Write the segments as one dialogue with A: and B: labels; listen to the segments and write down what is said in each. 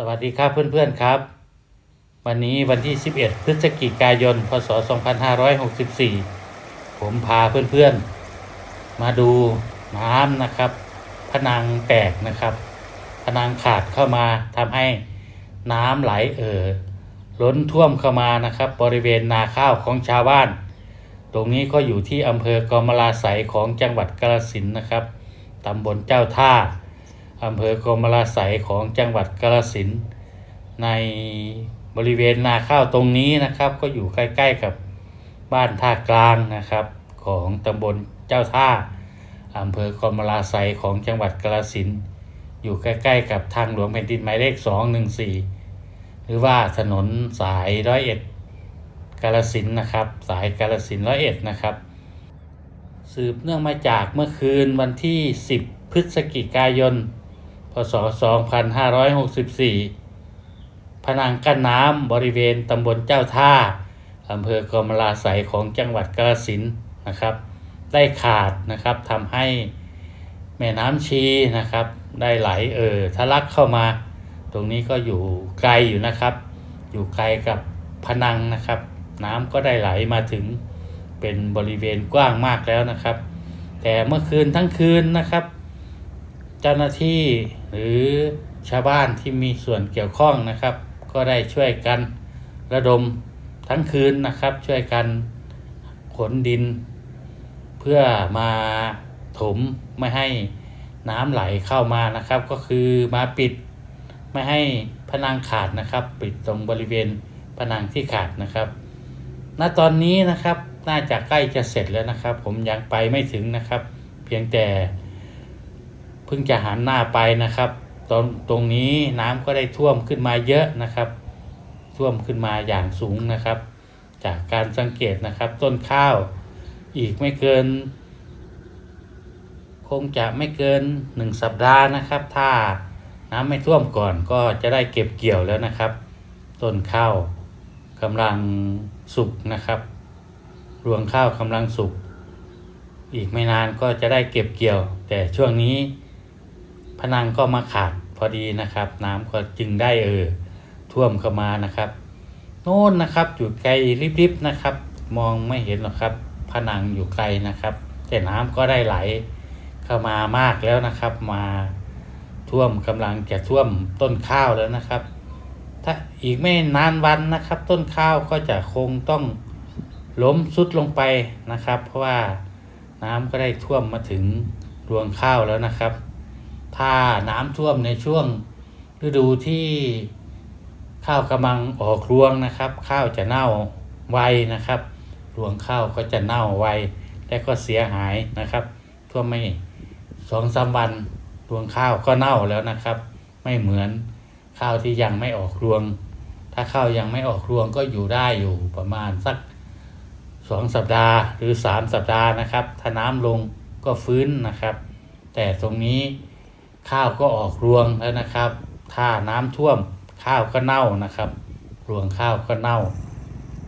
A: สวัสดีครับเพื่อนๆครับ วันนี้วันที่ 11 พฤศจิกายน พศ 2564 ผมพาเพื่อนๆ มาดูน้ำนะครับ ผนังแตกนะครับ ผนังขาดเข้ามาทำให้น้ำไหลเอ่อล้นท่วมเข้ามานะครับ บริเวณนาข้าวของชาวบ้าน ตรงนี้ก็อยู่ที่อำเภอกอมลาไสของจังหวัดกาฬสินนะครับตำบลเจ้าท่า อำเภอกรมราไสยของจังหวัดกาฬสินในบริเวณนาข้าวตรงนี้นะครับ ก็อยู่ใกล้ๆกับบ้านท่ากลางนะครับ ของตำบลเจ้าท่าอำเภอกรมราไสยของจังหวัดกาฬสินอยู่ใกล้ๆกับทางหลวงแผ่นดินหมายเลข 214 หรือว่าถนนสายร้อยเอ็ดกาฬสินนะครับ สายกาฬสินร้อยเอ็ดนะครับ สืบเนื่องมาจากเมื่อคืนวันที่ 10 พฤศจิกายน ศ 2564 ผนังกั้นน้ำบริเวณตำบลเจ้าท่าอำเภอกรมราไสยของจังหวัดกาฬสินนะครับ ได้ขาดนะครับทำให้แม่น้ำชีนะครับ ได้ไหลเอ่อทะลักเข้ามา ตรงนี้ก็อยู่ไกลอยู่นะครับ อยู่ไกลกับผนังนะครับ น้ำก็ได้ไหลมาถึงเป็นบริเวณกว้างมากแล้วนะครับ แต่เมื่อคืนทั้งคืนนะครับ เจ้าหน้าที่ หรือชาวบ้านที่มีส่วนเกี่ยวข้องนะครับ ก็ได้ช่วยกันระดมทั้งคืนนะครับ ช่วยกันขนดิน เพื่อมาถมไม่ให้น้ำไหลเข้ามานะครับ ก็คือมาปิดไม่ให้ผนังขาดนะครับ ปิดตรงบริเวณผนังที่ขาดนะครับ ณตอนนี้นะครับน่าจะใกล้จะเสร็จแล้วนะครับ ผมยังไปไม่ถึงนะครับ เพียงแต่ เพิ่งจะหันหน้าไปนะครับ ตอนตรงนี้น้ำก็ได้ท่วมขึ้นมาเยอะนะครับ ท่วมขึ้นมาอย่างสูงนะครับ จากการสังเกตนะครับ ต้นข้าวอีกไม่เกิน คงจะไม่เกินหนึ่งสัปดาห์นะครับ ถ้าน้ำไม่ท่วมก่อนก็จะได้เก็บเกี่ยวแล้วนะครับ ต้นข้าวกำลังสุกนะครับ รวงข้าวกำลังสุก อีกไม่นานก็จะได้เก็บเกี่ยว แต่ช่วงนี้ พนังก็มาขาดพอดีนะครับ น้ำก็จึงได้เออท่วมเข้ามานะครับโน่นนะครับอยู่ไกลริบๆนะครับ มองไม่เห็นหรอกครับ ผนังอยู่ไกลนะครับ แต่น้ำก็ได้ไหลเข้ามามากแล้วนะครับ มาท่วมกำลังจะท่วมต้นข้าวแล้วนะครับ ถ้าอีกไม่นานวันนะครับ ต้นข้าวก็จะคงต้องล้มสุดลงไปนะครับ เพราะว่าน้ำก็ได้ท่วมมาถึงรวงข้าวแล้วนะครับ ถ้าน้ำท่วมในช่วงฤดูที่ข้าวกำลังออกรวงนะครับ ข้าวจะเน่าไวนะครับรวงข้าวก็จะเน่าไวและก็เสียหายนะครับท่วมไม่สองสามวันรวงข้าวก็เน่าแล้วนะครับ ไม่เหมือนข้าวที่ยังไม่ออกรวง ถ้าข้าวยังไม่ออกรวงก็อยู่ได้อยู่ประมาณสักสองสัปดาห์หรือสามสัปดาห์นะครับ ถ้าน้ำลงก็ฟื้นนะครับ แต่ตรงนี้ ข้าวก็ออกรวงแล้วนะครับ ถ้าน้ำท่วมข้าวก็เน่านะครับ รวงข้าวก็เน่า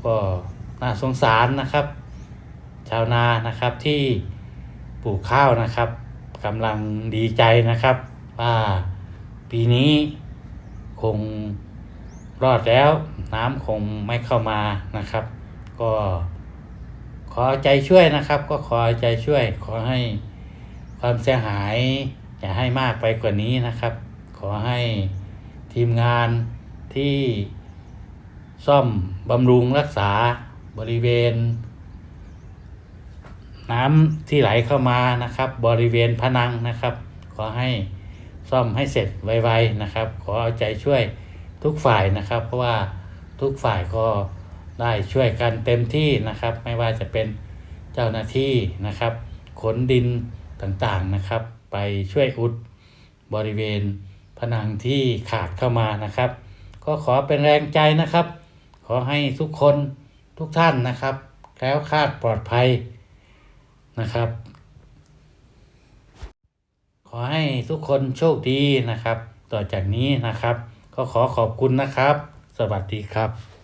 A: ก็น่าสงสารนะครับ ชาวนานะครับที่ปลูกข้าวนะครับกำลังดีใจนะครับ ว่าปีนี้คงรอดแล้วน้ำคงไม่เข้ามานะครับ ก็ขอใจช่วยนะครับ ก็ขอใจช่วยขอให้ความเสียหาย อย่าให้มากไปกว่านี้นะครับ ขอให้ทีมงานที่ซ่อมบำรุงรักษาบริเวณ น้ำที่ไหลเข้ามานะครับ บริเวณผนังนะครับ ขอให้ซ่อมให้เสร็จไวๆนะครับ ขอเอาใจช่วยทุกฝ่ายนะครับ เพราะว่าทุกฝ่ายก็ได้ช่วยกันเต็มที่นะครับ ไม่ว่าจะเป็นเจ้าหน้าที่นะครับ ขนดินต่างๆนะครับ ไปช่วยอุดบริเวณผนังที่ขาดเข้ามานะครับ ก็ขอเป็นแรงใจนะครับ ขอให้ทุกคนทุกท่านนะครับ แคล้วคลาดปลอดภัยนะครับ ขอให้ทุกคนโชคดีนะครับ ต่อจากนี้นะครับ ก็ขอขอบคุณนะครับ สวัสดีครับ